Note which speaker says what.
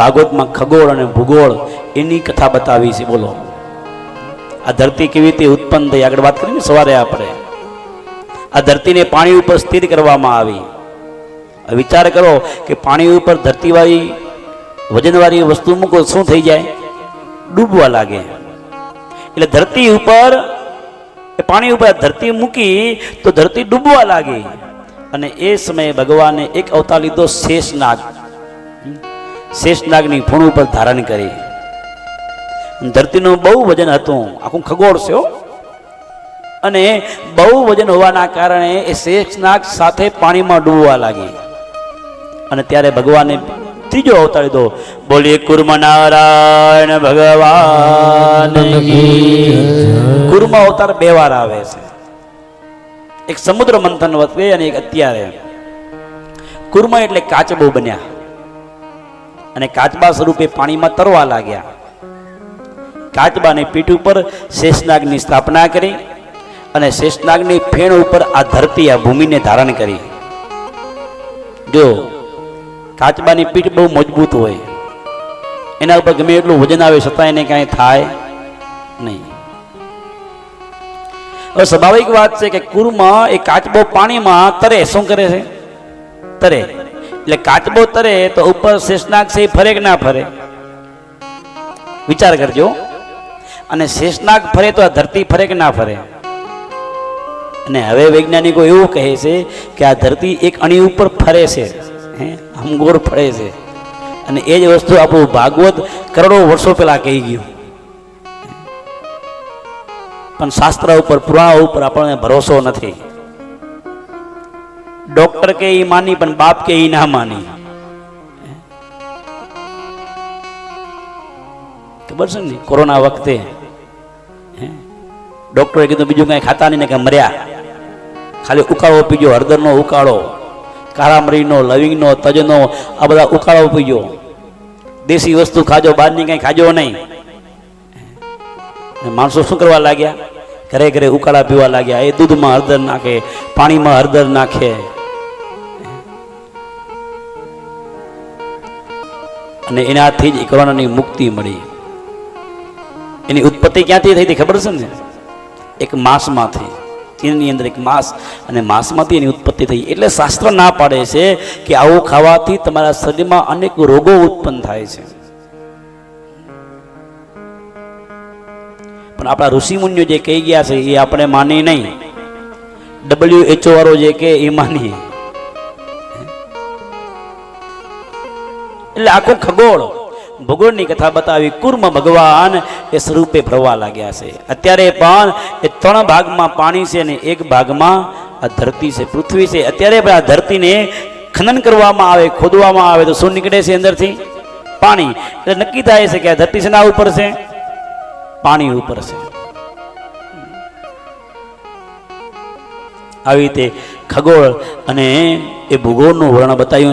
Speaker 1: ભાગવતમાં ખગોળ અને ભૂગોળ એની કથા બતાવી છે, બોલો. આ ધરતી કેવી રીતે ઉત્પન્ન થઈ, આગળ વાત કરીને સવારે આપણે. આ ધરતીને પાણી ઉપર સ્થિર કરવામાં આવી. વિચાર કરો કે પાણી ઉપર ધરતીવાળી વજનવાળી વસ્તુ મૂકો, શું થઈ જાય? ડૂબવા લાગે. એટલે ધરતી ઉપર પાણી ઉપર ધરતી મૂકી તો ધરતી ડૂબવા લાગી. અને એ સમયે ભગવાને એક અવતાર લીધો શેષનાગ. શેષનાગની ફૂણ ઉપર ધારણ કરી. ધરતીનું બહુ વજન હતું. આખું ખગોળ છે અને બહુ વજન હોવાના કારણે એ શેષનાગ સાથે પાણીમાં ડૂબવા લાગી. અને ત્યારે ભગવાને ત્રીજો અવતાર લીધો. બોલીએ કુર્મ નારાયણ ભગવાન કુર્મ અવતાર બે વાર આવે છે. એક સમુદ્ર મંથન વખતે અને એક અત્યારે. કુર્મ એટલે કાચબો બન્યા. અને કાચબા સ્વરૂપે પાણીમાં તરવા લાગ્યા. કાચબાની પીઠ ઉપર શેષનાગની સ્થાપના કરી અને શેષનાગની ફેણ ઉપર આ ધરતી, આ ભૂમિને ધારણ કરી. જો કાચબાની પીઠ બહુ મજબૂત હોય, એના ઉપર ગમે એટલું વજન આવે છતાં એને કાંઈ થાય નહીં. હવે સ્વાભાવિક વાત છે કે કુરમાં એ કાચબો પાણીમાં તરે, શું કરે છે? તરે. એટલે કાચબો તરે તો ઉપર શેષનાગ છે ફરે કે ના ફરે? વિચાર કરજો. અને શેષનાગ ફરે તો આ ધરતી ફરે કે ના ફરે? અને હવે વૈજ્ઞાનિકો એવું કહે છે કે આ ધરતી એક અણી ઉપર ફરે છે, હે? અંગોર ફરે છે. અને એ જ વસ્તુ આપણું ભાગવત કરોડો વર્ષો પહેલાં કહી ગયું. પણ શાસ્ત્ર ઉપર, પુરાણ ઉપર આપણને ભરોસો નથી. ડોક્ટર કે એ માની, પણ બાપ કે એ ના માની. ખબર છે ને કોરોના વખતે? ડોક્ટરે કીધું બીજું કઈ ખાતા નહીં ને કે મર્યા. ખાલી ઉકાળો પીજો, હળદરનો ઉકાળો, કાળામરીનો, લવિંગનો, તજનો, આ બધા ઉકાળો પીજો. દેશી વસ્તુ ખાજો, બહારની કંઈ ખાજો નહીં. માણસો શું કરવા લાગ્યા? ઘરે ઘરે ઉકાળા પીવા લાગ્યા. એ દૂધમાં હળદર નાખે, પાણીમાં હળદર નાખે. અને એનાથી જ કોરોનાની મુક્તિ મળી. એની ઉત્પત્તિ ક્યાંથી થઈ હતી ખબર છે ને? એક માસમાંથી. ચીનની અંદર એક માસ અને માસમાંથી એની ઉત્પત્તિ થઈ. એટલે શાસ્ત્ર ના પાડે છે કે આવું ખાવાથી તમારા શરીરમાં અનેક રોગો ઉત્પન્ન થાય છે. પણ આપણા ઋષિમુનિઓ જે કહી ગયા છે, એ આપણે માની નહીં. ડબલ્યુ એચઓ વાળો જે કે એ માનીએ. એટલે આખો ખગોળ. ભૂગોળની કથા બતાવી કુર્મ ભગવાન એ સ્વરૂપે ભરવા લાગ્યા છે. અત્યારે પણ એ ત્રણ ભાગમાં પાણી છે અને એક ભાગમાં આ ધરતી છે, પૃથ્વી છે. અત્યારે પણ આ ધરતીને ખનન કરવામાં આવે, ખોદવામાં આવે તો શું નીકળે છે અંદરથી? પાણી. એટલે નક્કી થાય છે કે આ ધરતી શેના ઉપર છે? પાણી ઉપર છે. આવી રીતે ખગોળ અને એ ભૂગોળનું વર્ણન બતાવ્યું